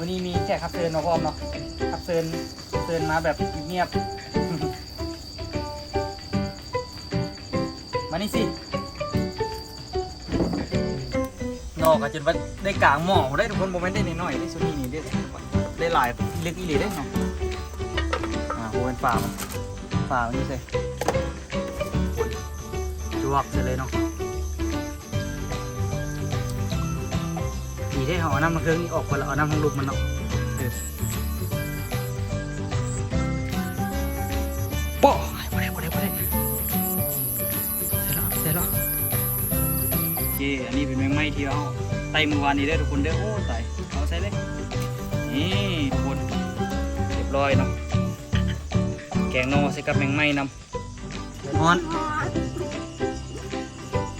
วันนี้มีแขกรับเชิญมาพร้อมเนาะรับเชิญเชิญมาแบบเงียบมานี่สินอกจากจนว่าได้กลางหม้อได้ทุกคนโมเมนต์ได้น้อยๆได้สุนี่นี่ได้ได้หลายลึกอีหลีได้เนาะอ่าโมเป็นฝ่ามันฝ่ามันนี่สิจวกเสร็จเลยเนาะ ดีได้เอาน้ำมันเครื่องนี้ออกก่อนแล้วเอาน้ำมันลุกมันเนาะเออป้อบ่ได้บ่ได้บ่ได้เสร็จแล้วเสร็จแล้วโอเคอันนี้เป็นแมงไม้ที่เอาไต่เมื่อวานนี้เด้อทุกคนเด้อโอ้ไต่เอาใส่เลยนี่ทุกคนเรียบร้อยเนาะแกงนอใส่กับแมงไม้นำฮอน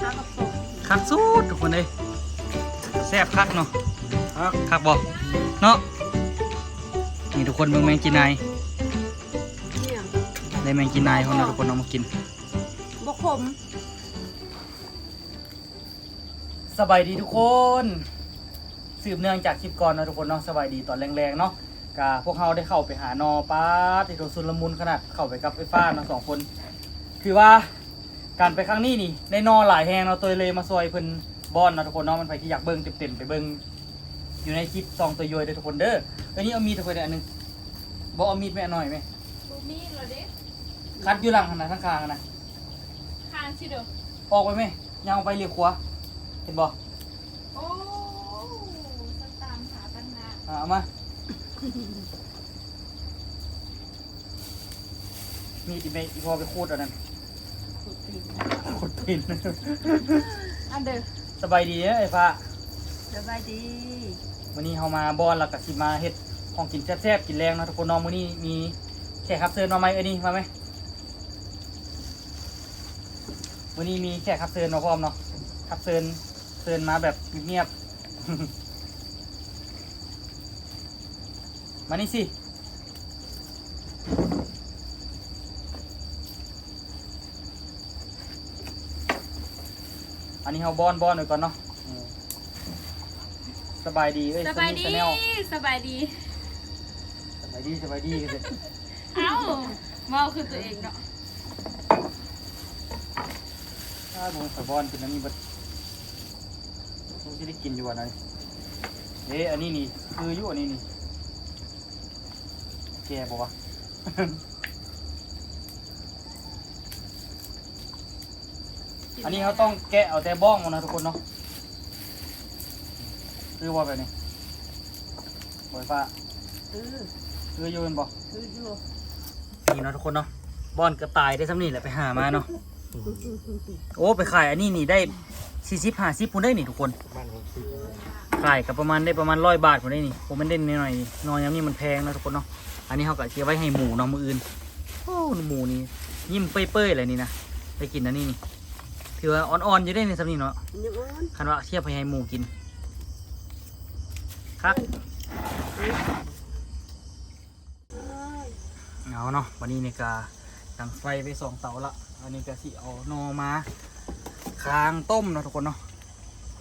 ข้าวกับผมคักสุดทุกคนเลย แซ่บคักเนาะคักคักบ่เนาะนี่ทุกคนเบิ่งแมงจีนายเนี่ยได้แมงจีนายเขานะทุกคนเอามากินบกขมสบายดีทุกคน สืบเนื่องจากคลิปก่อนนะทุกคนเนาะสบายดีตอนแรงๆเนาะกาพวกเราได้เข้าไปหานอป้าติดโดสุลมุนขนาดเข้าไปกับไฟฟ้าเนาะสองคน คือว่าการไปครั้งนี้นี่ได้นอหลายแหงเนาะตัวเลยมาซอยเพิ่น บอนเนาะทุกคนเนาะมันไปที่อยากเบิ่งเต็มๆไปเบิ่งอยู่ในคลิปซองตัวย่อยเด้อทุกคนเด้ออันนี้เอามีดทุกคนเด้ออันหนึงบ่เอามีดแม่หน่อยไหมบูมี่เหรอเด็กคัดอยู่หลังขนาดข้างๆอะนะคานชิเด้อออกไปไหมยาวไปเรียกขวาเห็นบ่โอ้สตามหาตั้งนานอะเอามา มีดอีเมอีพอไปคูดเอันนั้นคูดตีน อันเด้อ สบายดีเด้อไอ้ฟ้าสบายดีวันนี้เฮามาบอนแล้วก็สิมาเฮ็ดของกินแซ่บๆกินแรงเนาะทุกคนเน้องมื้อนี้มีแขกรับเชิญมาไหมเอ้ยนี่มาไหมวันนี้มีแขกรับเชิญมาพร้อมเนาะรับเชิญเชิญมาแบบเงียบๆ มานี่สิ อันนี้เฮาบอนบอนหน่อยก่อนเนาะอืมสบายดีเอ้ยสบายดีสแนลสบายดี สบายดีสบายดีกันเลยเอ้าเมาคือตัวเองเนาะถ้าโดนสะบอนกินอันนี้บัดต้องจะได้กินอยู่วันไหนเอ๊ะอันนี้นี่คืออยู่อันนี้นี่แกบอกว่า อันนี้เขาต้องแกะเอาแต่บ้องมันนะทุกคนเนาะคือว่าแบบนี้ปล่อยฟ้าเออคืออยู่เป็นบอกคืออยู่นี่เนาะทุกคนเนาะบอนกระต่ายได้ซ้ำนี่แหละไปหามาเนาะโอ้ไปขายอันนี้นี่ได้สี่สิบห้าสิบคนได้นี่ทุกคนขายกับประมาณได้ประมาณร้อยบาทคนได้นี่ผมมันเด่นหน่อยๆนี่นอนยามนี้มันแพงนะทุกคนเนาะอันนี้เขาก็เชียร์ไว้ให้หมูเนาะมืออื่นโอ้หมูนี่ยิ้มเป้ยๆเลยนี่นะไปกินอันนี้นี่ ถือว่าอ่อนๆอยู่ได้ในซ้ำนี่เนาะนี่มันคันว่าเทียบไปให้หมูกินครับเอาเนาะวันนี้นี่กาดังไฟไปสองเตาละอันนี้ก็สิเอานอมาคางต้มเนาะทุกคนเนาะ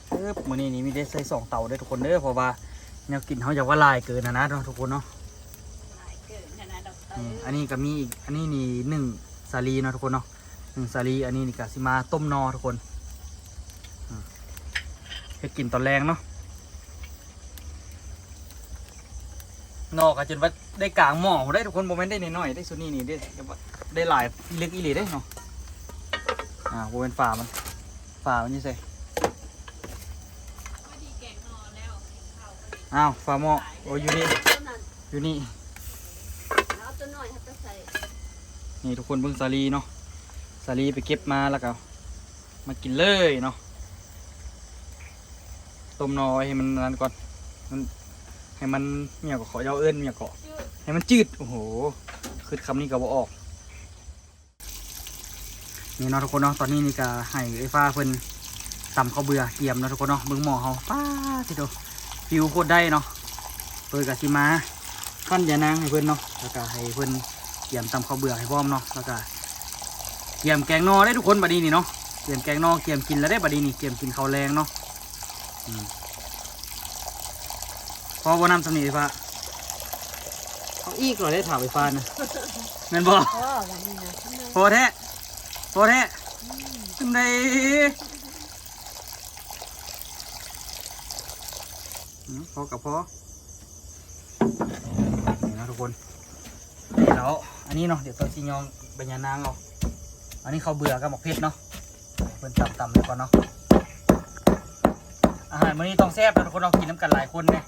ปึ๊บมื้อนี้นี่มีได้ใส่สองเตาได้อทุกคนเด้อเพราะว่าแนวกินเขาอยากว่าหลายเกินนะนะเนาะทุกคนเนาะหลายเกินขนาดดอกเตออืมร์อันนี้ก็มีอีกอันนี้นี่หนึ่งสาลีเนาะทุกคนเนาะหนึ่ง สาลีอันนี้นี่ก็สิมาต้มนอทุกคนอืมให้กินตอนแรงเนาะนอกจนว่าได้กลางหม้อได้ทุกคนโมเมนต์ได้น้อยๆได้สุดนี่นี่ได้ได้หลายลึกอีหลีได้เนาะอ่าโมเมนต์ฝ่ามันฝ่ามันนี่ใส่พอดีแกงนอนแล้วข้าวก็ดีอ้าวฝ่าหม้อโอ้ยอยู่นี่ตัวนั้นอยู่นี่แล้วตัวน้อยครับจะใส่นี่ทุกคนเบิ่งสาลีเนาะ สาลีไปเก็บมาแล้วก็มากินเลยเนาะต้มนอไว้ให้มันนั้นก่อนมันให้มันเมียก็ขอเย้าเอิ้นเมียก็ให้มันจืดโอ้โหคือคำนี้ก็บ่ออกนี่เนาะทุกคนเนาะตอนนี้นี่ก็ให้ไอ้ฟ้าเพิ่นตำข้าวเบื่อเตรียมเนาะทุกคนเนาะเบิ่งหม้อเฮาป้าสิโดฟิวโคตรได้เนาะเปิดกะสิมาขั้นยานางให้เพิ่นเนาะแล้วก็ให้เพิ่นเตรียมตำข้าวเบื่อให้พร้อมเนาะแล้วก็ เตรียมแกงนอได้ทุกคนบัดนี้นี่เนาะเตรียมแกงนอเตรียมกินแล้วได้บัดนี้นี่เตรียมกินข้าวแรงเนาะอพออบ่นำสำนีไฟฟ้าเอาอีกเหรอได้ถามไฟฟ้านะแม่นบ่พ่อพอแท้พอแท้จังไดอืมพอกับพอนี่นะทุกคนแล้วอันนี้เนาะเดี๋ยวตอนซียองเป็นยานางเอา อันนี้เขาเบื่อกับหมกเพชรเนาะเป็นต่ำๆเลยก่อนเนาะอาหารมื้อนี้ต้องแซ่บนะทุกคนเรากินน้ำกันหลายคนเนี่ย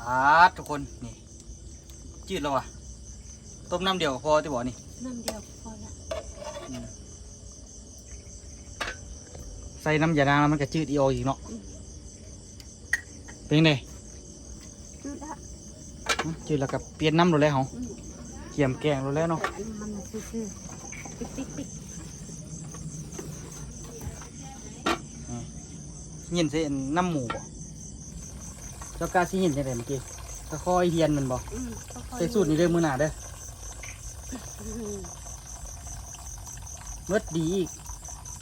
อาทุกคนนี่จืดแล้ววะต้มน้ำเดียวก็พอที่บอกนี่น้ำเดียวพอละใส่น้ำยานางแล้วมันก็จืดอีโออีกเนาะเป็นไงจุดละ จืดแล้วก็เปลี่ยนน้ำหมดแล้วเหรออืมเขียมแกงหมดแล้วเนาะแต่อันนี้มันซื่อๆปิ๊กปิ๊กปิ๊กยินใส่น้ำหมูบ่เจ้ากล้าสิยินจังไดเมื่อกี้ก็คอยเฮียนมันบ่อืมค่อยๆใส่สูตรนี้เด้อมื้อหน้าเด้ออืมเมดดีอีก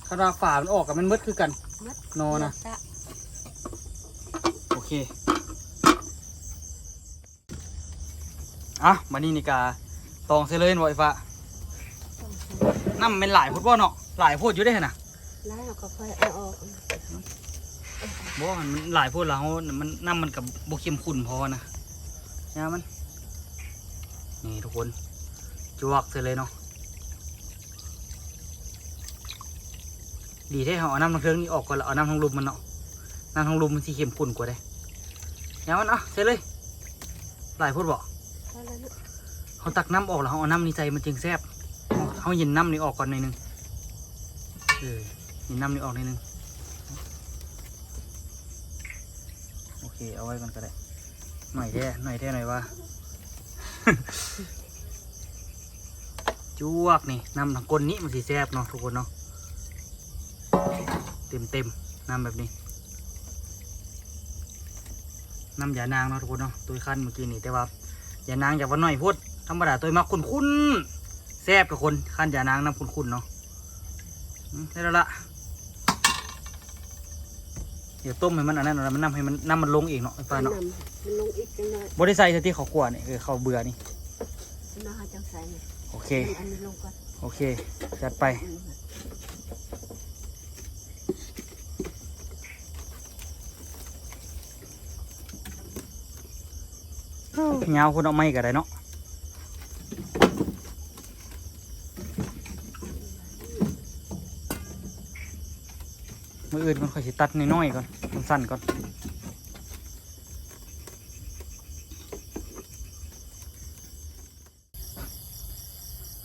คาราฝามันออกกับมันเมดคือกันมัดนอนะเลือกซโอเค อะมานี่นี่กาตองเซเลยบ่ไอ้ฟ้าต้องใส่น้ำมันหลายโพดบ่เนาะหลายโพดอยู่ได้อน่ะแล้วเราก็ค่อยเอาออกบ่ว่ามันหลายโพดแล้วมันน้ำมันกับบ่เข้มข้นพอนะเนี่ยมัน นี่ทุกคนจวกเสร็จเลยเนาะดีแท้เขาเอาน้ำทางเครื่องนี้ออกก่อนแล้วเอาน้ำทางลมมันเนาะน้ำทางลมมันสีเข้มข้นกว่าได้เนี่ยมันเอะเสร็จเลยหลายโพดบ่ พอแล้วเนอะ เขาตักน้ำออกแล้วเขาเอาน้ำนี้ใส่มันจึงแซ่บเขาเย็นน้ำนี้ออกก่อนหน่อยนึงเออเย็นน้ำนี้ออกหน่อยนึงโอเคเอาไว้ก่อนก็ได้หน่อยแท้หน่อยแท้หน่อยว่าจวกนี่น้ำทางก้นนี้มันสีแซ่บเนาะทุกคนเนาะเต็มเต็มน้ำแบบนี้น้ำยานางเนาะทุกคนเนาะตัวขั้นเมื่อกี้นี่แต่ว่าย่านางอย่าว่าน้อยพูด ธรรมดาตัวมักคุ้นคุ้นๆแซ่บกับคนขั้นอย่านางน้ำคุ้นคุ้นๆเนาะอืมใช่แล้วละเดี๋ยวต้มให้มันอันนั้นแล้วมันน้ำให้มันน้ำมันลงเองเนาะไอ้ฟ้าเนาะน้ำมันลงอีกจังเลยบริใส่ที่เขากลัวนี่คือเขาเบื่อนี่น้าจังใส่เนี่ยโอเคอันนี้ลงก่อนโอเค จัดไปอืมเงาคุณเอาไม้ก็ได้เนาะ มืออื่นมันค่อยสิตัดน้อยๆก่อนสั้นๆก่อน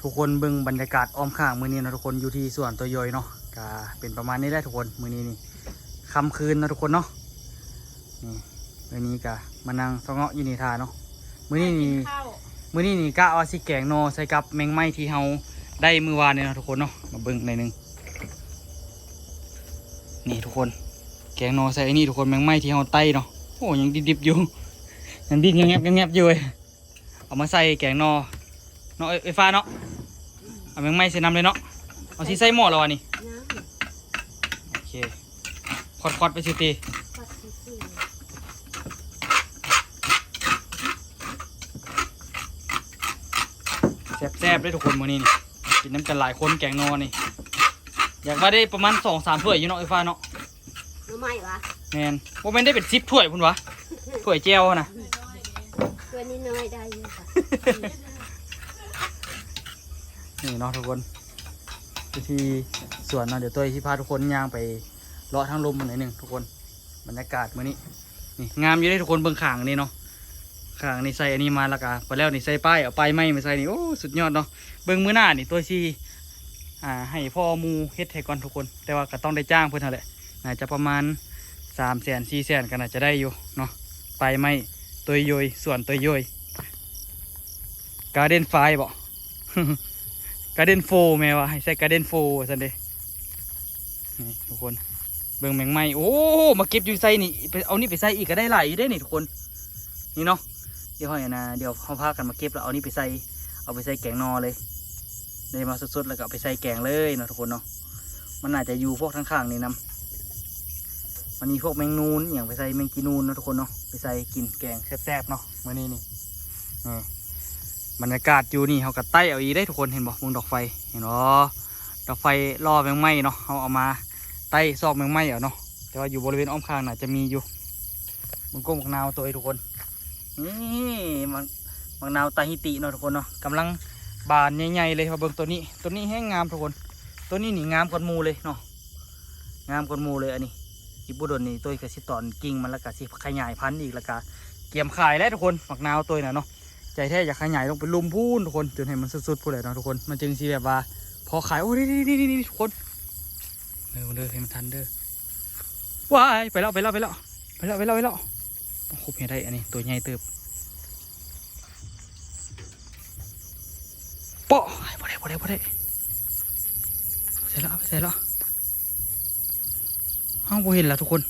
ทุกคนเบิ่งบรรยากาศอ้อมข้างมือนี้นะทุกคนอยู่ที่สวนตัวย่อยเนาะก็เป็นประมาณนี้ได้ทุกคนมือนี้นี่ค่ำคืนนะทุกคนเนาะนี่มือนี้ก็มานั่งสงเงาะอยู่นี่ทาเนาะมือนี้นี่ข้าวมือนี้นี่ก็เอาสิแกงโนใส่กับแมงไม้ที่เฮาได้มือวานเนี่ยนะทุกคนเนาะมาเบิ่งหน่อยหนึงนี่ทุก คน แกงโนใส่ไอ้นี่ทุกคนแมงไม้ที่เฮาไต้เนาะโอ้ยังดิบๆอยู่ยังดิ้นยังแงบยังแงบอยู่เลยเอามาใส่แกงโนเนาะไอ้ฟ้าเนาะเอาแมงไม้ใส่น้ำเลยเนาะเอาสิใส่หม้อแล้ววะนี่โอเคคอดๆไปสิตีแซ่บๆเลยทุกคนมื้อนี้นี่กินน้ำกันหลายคนแกงโนนี่อยากว่าได้ประมาณสองสามถ้วยอยู่เนาะไอ้ฟ้าเนาะ ไม้วะแมนว่าแมนได้เป็นซิปถ้วยพุ่นวะถ้วยเจลนะตัวนี้น้อยได้เยอะค่ะนี่เนาะทุกคนวิธีสวนเนาะเดี๋ยวตัวที่พาทุกคนย่างไปเลาะทางลมมันหน่อยหนึ่งทุกคนบรรยากาศมื้อนี้นี่งามอยู่ได้ทุกคนเบิ่งขางนี่เนาะขางนี่ใส่อันนี้มาแล้วก็ไปแล้วนี่ใส่ป้ายเอาป้ายไม้มาใส่นี่โอ้สุดยอดเนาะเบิ่งมื้อหน้านี่ตัวที่อ่าให้พ่อหมูเฮ็ดให้ก่อนทุกคน แต่ว่าก็ต้องได้จ้างเพิ่นเท่าแหละ น่าจะประมาณสามแสนสี่แสนก็น่าจะได้อยู่เนาะไปไม้ตัวย่อยส่วนตัวย่อยการ์เดนไฟบ่การ์เดนโฟแม่วะใส่การ์เดนโฟสันเดนี่ทุกคนเบิ่งแมงไม้โอ้มาเก็บอยู่ใส่นี่ไปเอานี่ไปใส่อีกก็ได้หลายได้นี่ทุกคนนี่เนาะเดี๋ยวเขาอยนะเดี๋ยวเขาพากันมาเก็บแล้วเอานี่ไปใส่เอาไปใส่แกงนอเลยได้มาสดๆแล้วก็ไปใส่แกงเลยเนาะทุกคนเนาะมันอาจจะอยู่พวกทั้งข้างนี่นํ วันนี้พวกแมงนูนอย่างไปใส่แมงกีนูนนะทุกคนเนาะไปใส่กินแกงแซ่บๆเนาะมื้อนี้นี่บรรยากาศอยู่นี่เขาก็ใต้เอาอีได้ทุกคนเห็นบ่มุงดอกไฟเห็นบ่ดอกไฟล่อแมงไหม้เนาะเขาเอามาใต้ซอกแมงไหม้เอาเนาะแต่ว่าอยู่บริเวณอ้อมข้างน่ะจะมีอยู่มึงก้มมักนาวตัวเองทุกคนนี่มันมักนาวตาฮิติเนาะทุกคนเนาะกำลังบานใหญ่ๆเลยมาเบิ่งตัวนี้ ตัวนี้แห้งงามทุกคน ตัวนี้หนีงามกว่ามูเลยเนาะงามกว่ามูเลยอันนี้ อีบุดนนี่ตัวกระสิตอนกิ่งมันแล้วก็สิขยายพันธุ์อีกแล้วก็เกี่ยมขายแล้วทุกคนฝักนาวตัวน่ะเนาะใจแท้อยากขยายลงไปลุมพูนทุกคนจนให้มันสุดๆพูดเลยเนาะทุกคนมันจึงสิแบบว่า พอขายโอ้ยนี่นี่นี่ทุกคนเด้อเด้อให้มันทันเด้อว้ายไปแล้วไปแล้วไปแล้วไปแล้วไปแล้วไปแล้วต้องคุบให้ได้อันนี้ตัวใหญ่เติบโป๊ะพอได้พอได้พอได้ใส่ละไปใส่ละ เอ้าบ่เห็นละทุกคน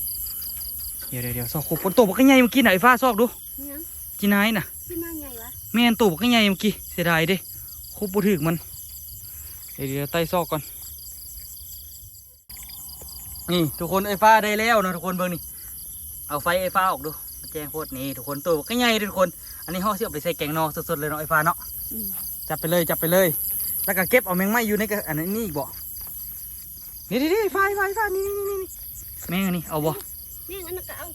เดี๋ยวเดี๋ยวเดี๋ยวซอกขบคนโตบักใหญ่เมื่อกี้ไหนะไอ้ฟ้าซอกดูเนี่ยจีนายน่ะที่มาไงวะแม่นโตบักใหญ่เมื่อกี้เสียดายเด้คบบ่ถึกมัน เดี๋ยวเดี๋ยวไต่ซอกก่อน นี่ทุกคนไอ้ฟ้าได้แล้วเนาะทุกคนเบิ่งนี่ เอาไฟไอ้ฟ้าออกดูมาแจ้งโพดนี่ทุกคนโตบักใหญ่เด้อทุกคน อันนี้ห่อสิเอาไปใส่แกงนอสดๆเลยเนาะไอ้ฟ้าเนาะอืมจับไปเลยจับไปเลย แล้วก็เก็บเอาแมงไม้อยู่ในกระอันนี้อีกบ่ นี่นี่นี่ไฟไฟไฟนี่นี่นี่นี่แมงอันนี้เอาบ่แม่งอันนั้นก็เอา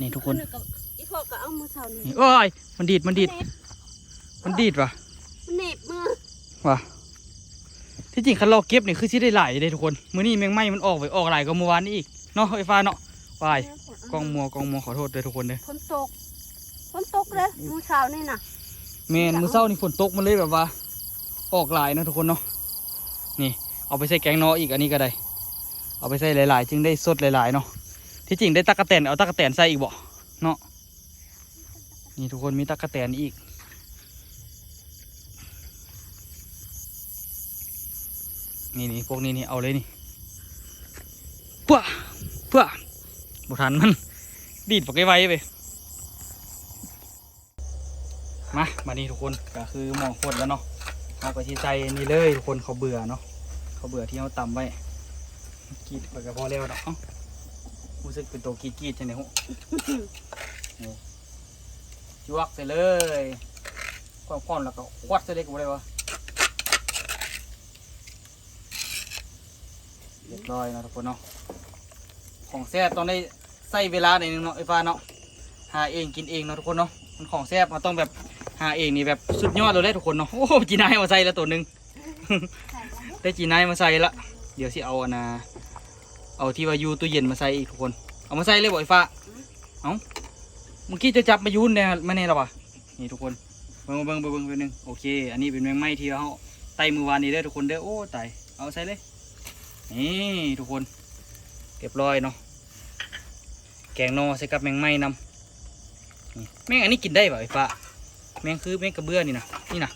นี่ทุกคนอัก็อีพ่อก็เอามือเสานี่นี่โอ้ยมันดีดมันดีดมันดีดว่ะมันเหน็บมือว่ะที่จริงคันเราเก็บนี่คือสิได้หลายเลยทุกคนมื้อนี้แมงไม้มันออกไปออกหลายกว่าเมื่อวานนี้อีกเนาะไอ้ฟ้าเนาะวายกองมัวกองมัวขอโทษเลยทุกคนเด้อฝนตกฝนตกเลยมือเสานี่น่ะแม่นมื้อเช้านี่ฝนตกมันเลยแบบว่า ออกหลายเนาะทุกคนเนาะนี่ เอาไปใส่แกงนออีกอันนี้ก็ได้ เอาไปใส่หลายๆ จึงได้สดหลายๆเนาะที่จริงได้ตักะแตนเอาตักะแตนใส่อีกบ่เนาะนี่ทุกคนมีตักะแตนอีก นี่นี่พวกนี้นี่เอาเลยนี่เพื่อเพื่อบุทันมันดีดปากไว้ไปมามานี่ทุกคนก็คือหมองขดแล้วเนาะเอาไปที่ใจนี่เลยทุกคนเขาเบื่อเนาะ เขาเบื่อที่เขาตำไว้กีดไปก็พอแล้วเนาะเอ้ารู้สึกเป็นตัวกีดกีดใช่ไหมฮะนี่จวกใส่เลยความก้อมแล้วก็ควัดใส่เลยก็บ่ได้วะเรียบร้อยนะทุกคนเนาะของแซ่บต้องได้ใส่เวลาหน่อยนึงเนาะไอ้ฟ้าเนาะหาเองกินเองเนาะทุกคนเนาะมันของแซ่บมันต้องแบบหาเองนี่แบบสุดยอดเลยทุกคนเนาะโอ้โหจีนายมาใส่แล้วตัวหนึ่ง ได้จีนายมาใส่ละ เดี๋ยวสิเอาอันนะเอาที่ว่ายูตู้เย็นมาใส่อีกทุกคน เอามาใส่เลยบ่ไอ้ฟ้า เอาเมื่อกี้จะจับมายุนเนี่ยมาเนี่ยหรอวะนี่ทุกคนเบิ่งเบิ่งเบิ่งเบิ่งเบิ่งหนึ่งโอเค อันนี้เป็นแมงไม้ที่เขาไต่มือวานนี้เด้ทุกคนเด้อโอ้ตายเอาใส่เลย นี่ทุกคนเรียบร้อยเนาะ แกงนอใส่กับแมงไม้นำแมงอันนี้กินได้ป่ะไอ้ฟ้าแมงคือแมงกระเบื้อนี่นะนี่นะ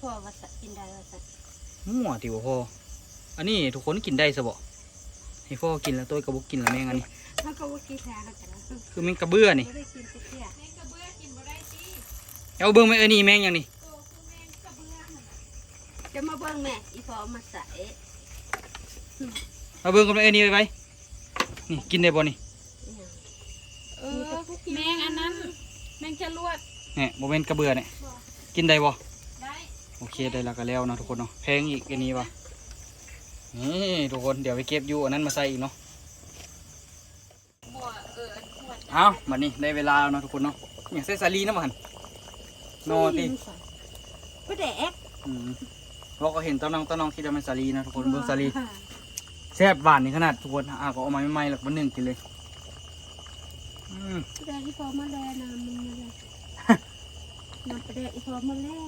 พ่อว่าจะกินได้ว่าจะมั่วติวพ่ออันนี้ทุกคนกินได้ซะบ่ให้พ่อกินแล้วตัวกระบุกกินแล้วแมงอันนี้มันก็ว่ากินแท้กันแต่ละไม่คือแมงกระเบื้อนี่ได้กินสักเที่ยเอาเบิ่งไหมเออนี่แมงอย่างนี้จะมาเบิ่งแม่อีพ่อเอามาใส่เอาเบิ่งกับเออนี่ไปไปนี่กินได้บ่นี่เออแมงอันนั้น แมงจะลวดเนี่ยบ่เป็นกระเบื้อเนี่ยกินได้บ่ได้ โอเคได้แล้วก็แล้วเนาะทุกคนเนาะแพงอีกอันนี้วะนี่ทุกคนเดี๋ยวไปเก็บอยู่อันนั้นมาใส่อีกเนาะบัวเอออันขวดเอาบัดนี้ได้เวลาแล้วเนาะทุกคนเนาะอย่างใส่สาลีนะบ่หันนอติก็แดกอืมเราก็เห็นตอนน้องตอนน้องคิดว่ามันสาลีนะทุกคนเบิ่งสาลีแซ่บหวานนี่ขนาดทุกคนอะก็เอามาใหม่ๆแล้ววันหนึ่งกินเลยอืมแดกอีพ่อมาแล้วนะมันมาแล้วน้ำไปแดกอีพ่อมาแล้ว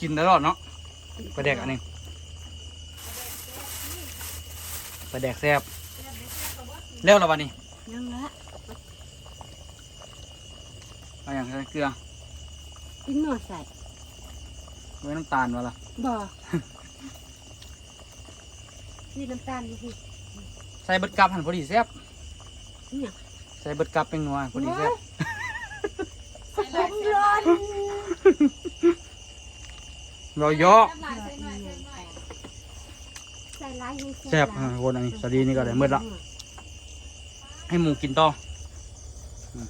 กินตลอดเนาะปลาแดกอันหนึงปลาแดกแซ่บแล้วละวันนี้ยังละเอาอย่างใส่เกลือกินหน่อใส่ไว้น้ำตาลมาละบ่นี่น้ำตาลนี่สิใส่เบิดกับหันพอดีแซ่บเนี่ยใส่เบิดกับเป็นนัวพอดีแซ่บผมร้อน เรายอกร้ายให้แซ่บอ่าทุกคนอันนี้สวัสดีนี่ก็ได้มืดละให้หมูกินต่ออืม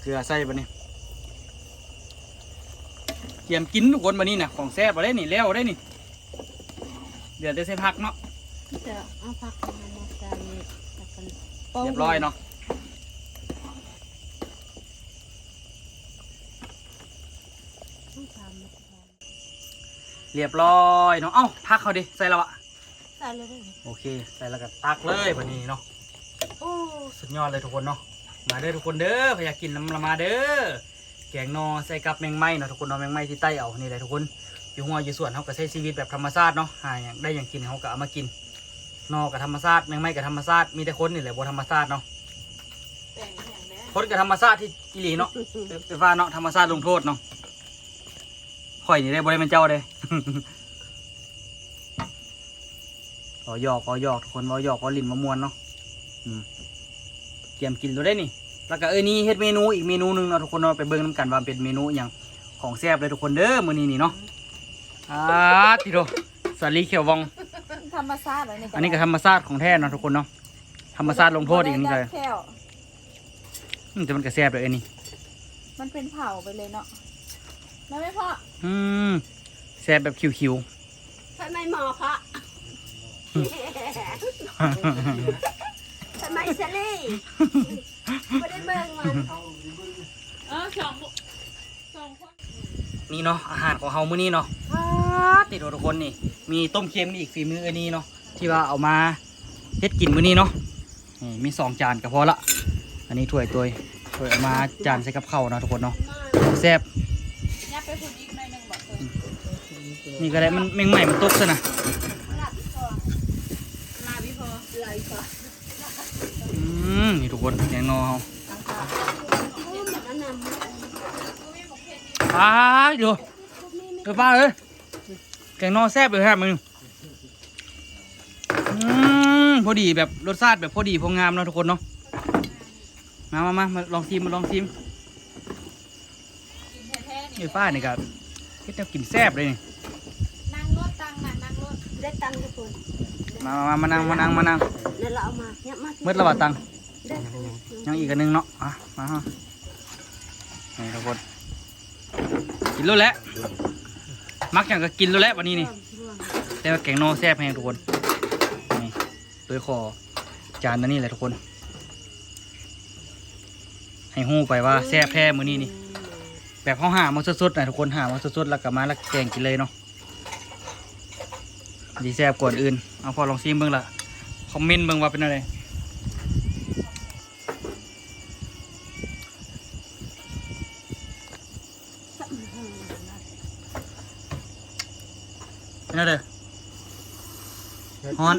เกลือใส่ปะนี่เตรียมกินทุกคนมานี่นะของแซ่บมาได้นี่แล้วได้นี่เดี๋ยวจะใส่ผักเนาะจะเอาผักมาหมดกันแล้วกันเรียบร้อยเนาะ ต้องทำมาแทน เรียบร้อยเนาะเอ้าผักเขาดิใส่แล้วอะใส่เลยได้ไหมโอเค ใส่แล้วก็ตักเลยวันนี้เนาะโอ้สุดยอดเลยทุกคนเนาะมาเด้อทุกคนเด้อพยากกินน้ำละมาเด้อแกงนอใส่กับแมงไม้เนาะทุกคนเนาะแมงไม้ที่ใต้เอานี่แหละทุกคนอยู่หัวอยู่สวนเขาก็ใช้ชีวิตแบบธรรมชาติเนาะหาอย่างได้อย่างกินเขาก็เอามากินนอกับธรรมชาติแมงไม้กับธรรมชาติมีแต่คนนี่แหละบ่ธรรมชาติเนาะแต่งแข็งแล้วคนกับธรรมชาติที่อีหลีเนาะไปว่าเนาะธรรมชาติลงโทษเนาะ ข่อยนี่ได้บ่ได้เป็นเจ้าเด้ขอหยอกขอหยอกทุกคนขอหยอกขอลิ้นมามวนเนาะอืมเกียมกินตัวได้นี่ แล้วก็เอ้ยนี่เฮ็ดเมนูอีกเมนูหนึงเนาะทุกคนเนาะไปเบิ่งน้ำกันว่าเป็นเมนูอหย่างของแซ่บเลยทุกคนเด้อมื้อนี้นี่เนาะอ่าติโดสาลีเขียววอง ธรรมชาติเลยนี่อันนี้ก็ธรรมชาติของแท้เนาะทุกคนเนาะธรรมชาติลงโทษอีกนี่เลยแค่วอืมแต่มันก็แซ่บเลยเอ้ยนี่ มันเป็นเผาไปเลยเนาะแล้วไม่พอ อืมแซ่บแบบคิวทำไมหมอคะๆ ทำไมเซลี่ไม่ได้เบิ่งมันเออสองสองคนนี่เนาะอาหารของเฮามื้อนี้เนาะติดทุกคนนี่ มีต้มเค็มอีกฝีมืออันนี้เนาะที่ว่าเอามาเฮ็ดกินมื้อนี้เนาะนี่มีสองจานก็พอละอันนี้ถ้วยตัวถ้วยเอามาจานใส่กับข้าวเนาะทุกคนเนาะแซ่บยับไปพูดอีกหน่อยหนึ่งบอกเธอ นี่ก็ได้มันแมงใหม่มันตกซะนะมาพี่พอไหลพออืมนี่ทุกคนแกงนอเฮาอ้เหมือนอันนั้นอ้ายดูเดี๋ยวป้าเอ้ยแกงนอแซ่บเลยครับมึงอืมพอดีแบบรสชาติแบบพอดีพองามเนาะทุกคนเนาะมามามามาลองชิมมาลองชิมไอ้ป้านี่ก็เฮ็ดแนวกินแซ่บเลยนี่ นั่งรถตังน่ะนั่งรถ ได้ตังค์ทุกคนมามามามานั่งมานั่งมานั่งเดี๋ยวเราเอามาเนี่ยมาเมื่อระบาดตังค์ได้ยังอีกอันหนึงเนาะอะมาฮะนี่ทุกคนกินแล้วแหละมักอย่างก็กินแล้วแหละวันนี้นี่แต่ว่าแกงนอแซ่บแพงทุกคนนี่โดยขอจานนั้นนี่แหละทุกคน ให้หู้ไปว่าแซ่บแท้มื้อนี้นี่แบบเขาหามาสดๆนะทุกคนหามาสดๆแล้วก็มาแล้วแกงกินเลยเนาะ ดีแซ่บกว่าอันอื่น เอาพอลองชิมเบิ่งละคอมเมนต์เบิ่งว่าเป็นอะไรเป็นอะไรฮอน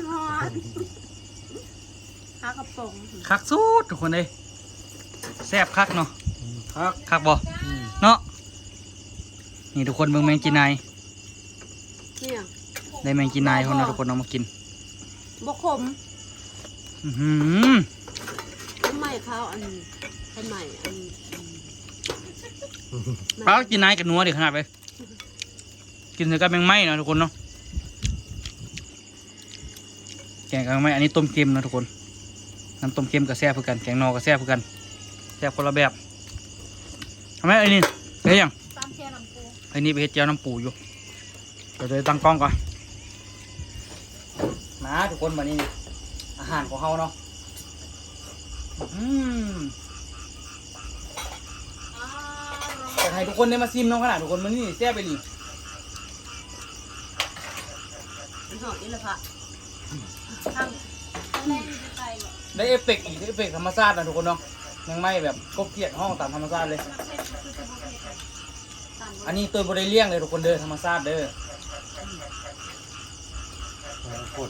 ข้าวกระป๋องคักสุดทุกคนเลยแซ่บคักเนาะครับคักบ่เนาะนี่ทุกคนเบิ่งแมงจีนายเนี่ย ได้แมงจีนายคนเนาะทุกคนเอามากินบกขมอื้อหือทำไมเขาอันทำไมอันปลาจีนายกับนัวเด็ขนาดไปกินกับแมงไม้เนาะทุกคนเนาะแกงกับแมงไม้อันนี้ต้มเค็มเนาะทุกคนน้ำต้มเค็มกับแซ่บเพื่อกันแกงนอกับแซ่บเพื่อกันแซ่บคนละแบบทำไมไอ้นี่เฮ้ยยังตามแค่ลำปูไอ้นี่ไปเฮ็ดเจียวน้ำปูอยู่เดี๋ยวจะตั้งกล้องก่อน มาทุกคนมานี่อาหารของเฮาเนาะอืมอยากให้ทุกคนได้มาซิมเน้องขนาดทุกคนมันนี่แซ่บไปดิมันหอมนี่แหละค่ะทางทางแรกจะไปเหรอได้เอฟเฟกต์อีกได้เอฟเฟกต์ธรรมชาตินะทุกคนเนาะยังไม่แบบกบเกลียดห้องตามธรรมชาติเลย อันนี้ตัวบริเลี่ยงเลยทุกคนเด้อธรรมชาติเด้อ คน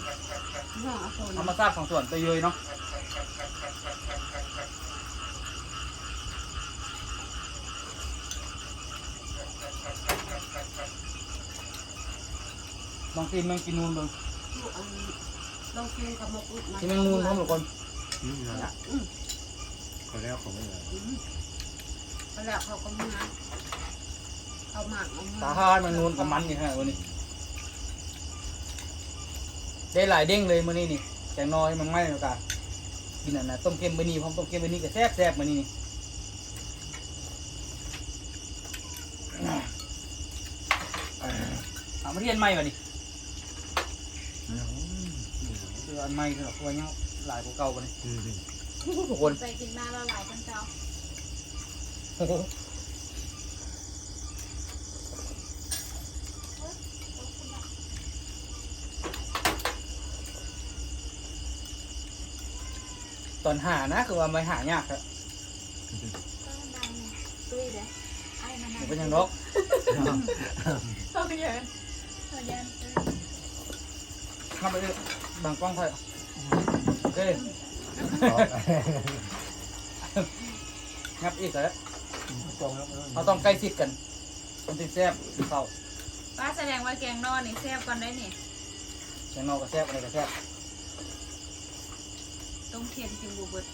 หอมคนธรรมชาติของส่วนตัวเยยเนาะลองกินแมงกินนูนเบิ่งลองกินกับมกอุดกินแมงนูนพร้อมทุกคนนี่นะก็แล้วของไม่เหลือแล้วเขาก็มาเอาหมากเอาตามาหาแมงนูนกับมันนี่ฮะวันนี้ ได้หลายเด้งเลยมื้อนี้นี่แกงนอให้มันไหม้แล้วกะกินอันน่ะต้มเค็มมื้อนี้พร้อมต้มเค็มมื้อนี้ก็แซ่บแซ่บมื้อนี้นี่เอามาเรียนใหม่มาดิคืออันใหม่คือเพราะว่ายังหลายกว่าเก่าบ่นี่ทุกคนใส่กินมาละลายกันเจ้า ตอนหานะคือว่าไม่หายากครับก็ดังตุ้ยเด้อไอ้มันมันเป็นอย่างนกเขาเยินเขาเยินนับไปเลยบางกล้องไทยโอเคงับอีกแล้วตรงแล้วเราต้องใกล้ชิดกันมันติดแซ่บเข้าป้าแสดงว่าแกงนอนนี่แซ่บก่อนได้นี่แกงนอกก็แซ่บอะไรก็แซ่บ ต้มเค็มกินบูเบิด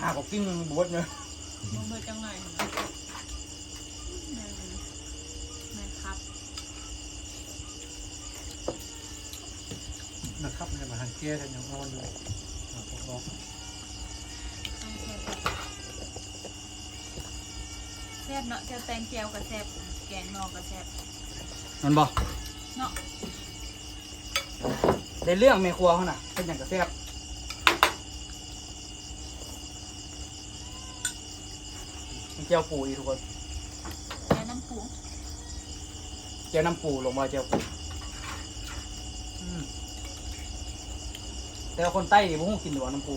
หาก็กิ้งบวชเนอะบูเบิดจังหน่อยนะแม่แม่ครับนะครับเนี่ยมาหันเกี้ยกันยังนอนอยู่พวกน้องต้องแซ่บแซ่บเนาะเจ้าแตงเจียวกับแซ่บแกงนอกกับแซ่บมันบอกเนาะในเรื่องแม่ครัวเขาน่ะเป็นอย่างก็แซ่บ เจียวปูอีกทุกคนแกงน้ำปูเจียวน้ำปูลงมาเจียวปูอืมแต่ว่าคนใต้บ่ฮู้กินอยู่ว่าน้ำปู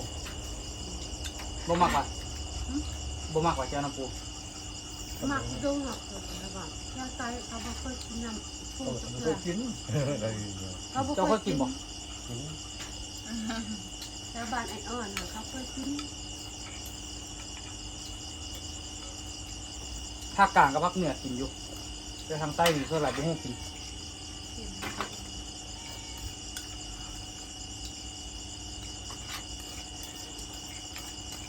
บ่มักว่ะบ่มักว่าเจียวน้ำปูมักดุ้งหรอกแล้วก็แค่ใจเขาบอกเคยกินน้ำปูตะไม่เกีเคยยบกินเขาบอกเจ้าเคยกินบ่กินแล้วบ้านไอ้อ่อนน่ะเขาเคยกินาคกลางกับภาคเหนือกินอยู่แต่ทางใต้นี่ส่วนหลายบ่ฮู้กิน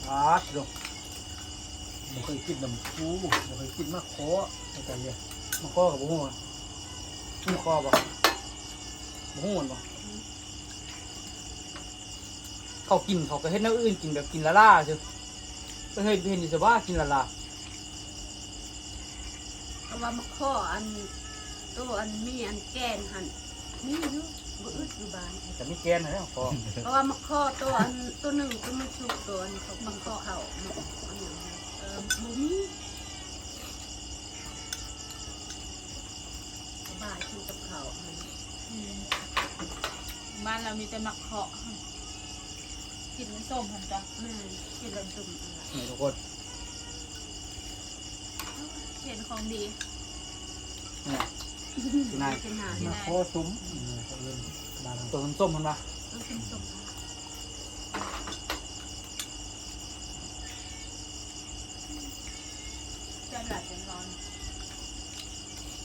อาดลงไม่เคยกินน้ำปูไม่เคยกินมะขอในใจเนี่ยมันก็กับบ่ฮู้นะมันคอบ่บ่ฮู้มันบ่เขากินเขาก็เฮ็ดแนวอื่นกินแบบกินละล่าซื่อไปเฮ็ดเห็นอยู่ซะว่ากินละล่า เขาว่ามาข้ออันตัวอันมีอันแกนหันมีอยู่บ่อึดอยู่บ้าน แต่มีแกนนะเนี่ยคอเพราะว่ามาข้อตัวอันตัวหนึ่งตัวมันสุกตัวอันเขามาข้อเขามาอันอย่างนี้เออบ่มีเขาบ่ายกินกับเขาวอันนี้อืมบ้านเรามีแต่มักเคาะกินน้ำส้มพันจ้ะแม่กินแล้วดุมอะไรนี่ทุกคน เห็นของดีนี่คือนายกินหนามะขอซุ้มเขาเล่นบ้านตัวส้มๆมันมาต้องกินสมแซ่บหลายเป็นร้อน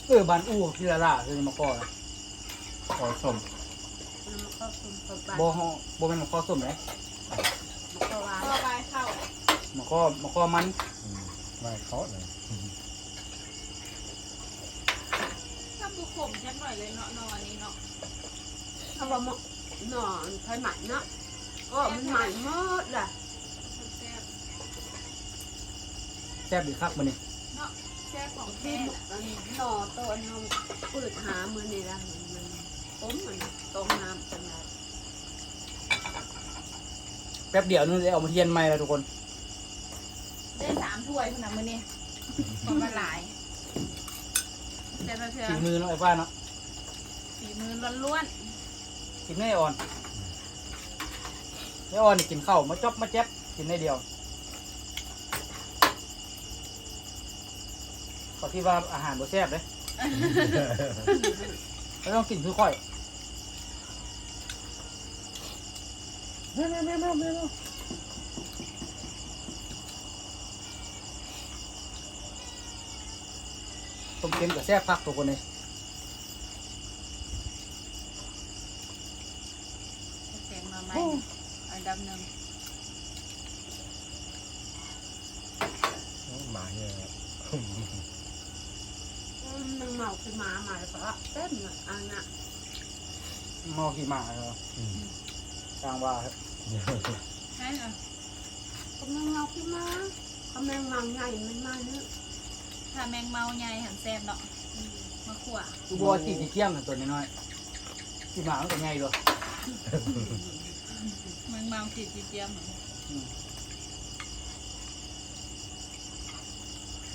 เออบ้านอู้ที่ละล่าคือมาคอนะขอสมมันมาข้อสมกับบ้านบ่ฮ้อบ่แม่นมาคอส้มเลยมาข้อวานก็ไปเข้ามาคอมาคอมัน ไม่เขาเลย ถ้าบุขมจักหน่อยเลยเนาะนอนนี้เนาะเขาว่าหมหนอนไฟใหม่เนาะก็มันใหม่หมดล่ะแซ่บแซ่บดีคักมื้อนี้เนาะแซ่บของที่แท้อันหนอตัวอันน้องเปิดหามือนี่ละมันมันต้มมันต้มน้ำจังไรแป๊บเดียวนึงได้เอามาเทียนใหม่แล้วทุกคน ได้สามถ้วยขนาดมื้อนี้ของมาหลาย แต่มาเถื่อฝีมือเนาะไอ้ฟ้าเนาะฝีมือล้วนกินไม่อ่อนไม่อ่อนนี่กินข้าวมาจ๊อบมาแจ๊บกินได้เดียวขอที่ว่าอาหารบ่แซ่บเลยไม่ต้องกินคือค่อยแม่แม่แม่แม่แม่ ต้มเค็มกับแซ่บพักตัวคนนี้ๆแกงมาไหมอันดับหนึ่งหมาเนี่ยมันเมาขึ้นมามาแล้วก็เต้นอะอันน่ะเมาขี่หมาเหรออืมสร้างว่าครับใช่เหรอกำลังเอาขึ้นมากำลังมังใหญ่มันมาเนื้อะ ถ้าแมงเมาใหญ่หันแซ่บเนาะมาขั่วคือบัวตีจีเกี้ยมตัวน้อยๆขี่หมามันก็ใหญ่ด้วยแมงเมาติดจีเจียมเหรอ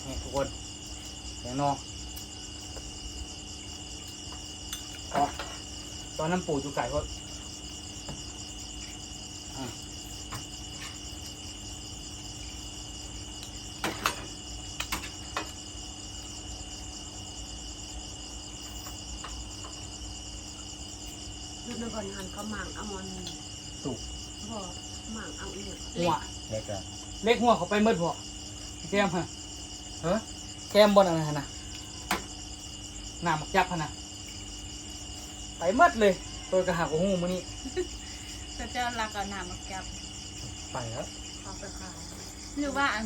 นี่ทุกคนแกงนอกอ๋อตอนนั้นปู่จูไก่เขาอะ ดูในบอนหันเขาหมางเอามันสุก บอกหมางเอาอีกหัวแล้วก็เล็กหัวเขาไปเมื่อพอแก้มฮะฮะแก้มบนอะไรฮะนะหน้าหมักจับฮะนะไปเมื่อเลยตัวกระหักหูมือนี้ก็จะรักเอาน้ำมาแกับไปแล้วเอาไปขายหรือว่าอัน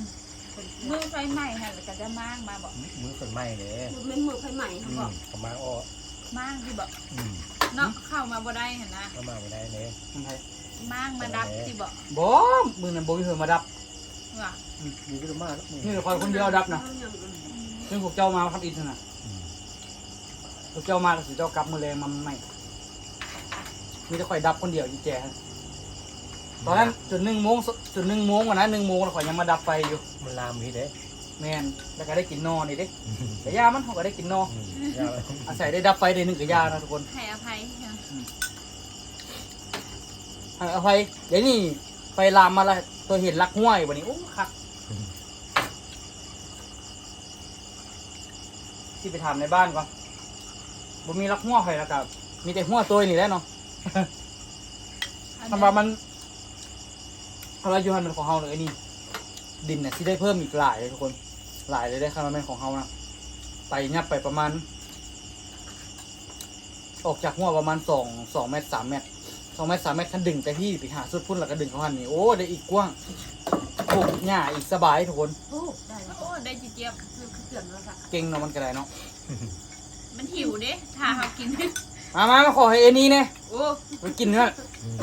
คนมือไฟไหม้ฮะแล้วก็จะมางมาบอกมือคนไหม้เลยมือไม่มือไฟใหม่เขาอืบอมกเขามาอ้อมางที่บอกอืม เนาะเข้ามาบ่ได้เห็นนะเขามาไม่ได้เลยทำไมมางมาดับที่บอกบอมมือนั้นบอมีเธอมาดับว่ามีก็มากแล้วนี่แต่คอยคนเดียวดับนะซึ่งพวกเจ้ามาครับอินทนะอืมพวกเจ้ามาแล้วสิเจ้ากลับมือแรงมาใหม่มีแต่คอยดับคนเดียวอยู่แจฮะตอนนั้นจุดหนึ่งโมงจุดหนึ่งโมงวันนั้นหนึ่งโมงแล้วข่อยยังมาดับไฟอยู่มันลามพี่เด้ แมนแล้วก็ได้กินนอนี่เด้อืมแต่ยามันเขาก็ได้กินนออืมยาวอาศัยได้ดับไฟได้หนึ่งกับยานะทุกคนให้อภัยนะให้เอาไฟเดี๋ยวนี้ไฟลามมาแล้วตัวเห็นลักห้วยวันนี้โอ้คักที่ไปถามในบ้านก่อนบ่มีลักห้วไฟแล้วกับมีแต่ห้วตัวนี่แหละเนาะทำว่ามันพารายูฮันเป็นของเฮาเลยไอ้นี่ดินน่ะที่ได้เพิ่มอีกหลายเลยทุกคน หลายเลยได้คาราเมนของเฮานะไปยับไปประมาณ ออกจากหัวประมาณสองสองเมตรสามเมตรสองเมตรสามเมตรคันดึงไปที่ไปหาสุดพุ่นแล้วก็ดึงเขาหันนี่โอ้ได้อีกกว้างโอ้หญ้าอีกสบายทุกคน โอ้ได้แล้วโอ้ได้จีเจี๊ยบคือเสื่อมแล้วค่ะเก่งเนาะมันก็ได้เนาะมันหิวเด้ถ้าเขากินมามามาขอให้เอ็นี่เนี่ยโอ้ไปกินเนื้ออืม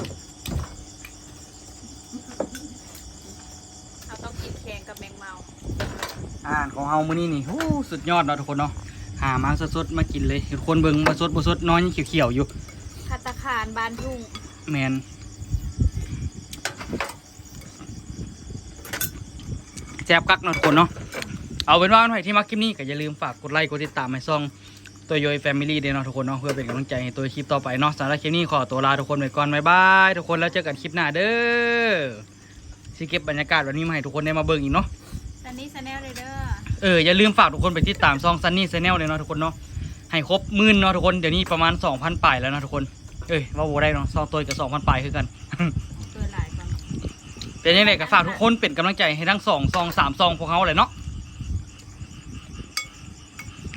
เขาต้องกินแข่งกับแมงเมา อาหาร ของเฮามื้อนี้นี่โอ้สุดยอดเนาะทุกคนเนาะหามาสดๆมากินเลยทุกคนเบิ่งบ่สดบ่สดนอนยังเขียวๆอยู่พัตตาคารบานทุ่งแมนแจ๊บกักเนาะทุกคนเนาะเอาเป็นว่าใครที่มักคลิปนี้ก็อย่าลืมฝากกดไลค์กดติดตามให้ซ่องตัวโยยแฟมิลี่ด้วยเนาะทุกคนเนาะเพื่อเป็นกำลังใจให้ตัวคลิปต่อไปเนาะสำหรับคลิปนี้ขอตัวลาทุกคนไปก่อนบ๊ายบายทุกคนแล้วเจอกันคลิปหน้าเด้อสิเก็บบรรยากาศวันนี้มาให้ทุกคนได้มาเบิ่งอีกเนาะซันนี่ซาแนลเลยเด้อ เอออย่าลืมฝากทุกคนไปติดตามซองซันนี่ชาแนลเลยเนาะทุกคนเนาะให้ครบหมื่นเนาะทุกคนเดี๋ยวนี้ประมาณ2,000ป่ายแล้วเนาะทุกคนเอ้ยว่าโวได้เนาะซองตัวกับ2,000ป่ายคือกันตัวหลายกันเป็นยังไงก็ฝากทุกคนเป็นกำลังใจให้ทั้งสองซองสามซองพวกเขาเลยเนาะ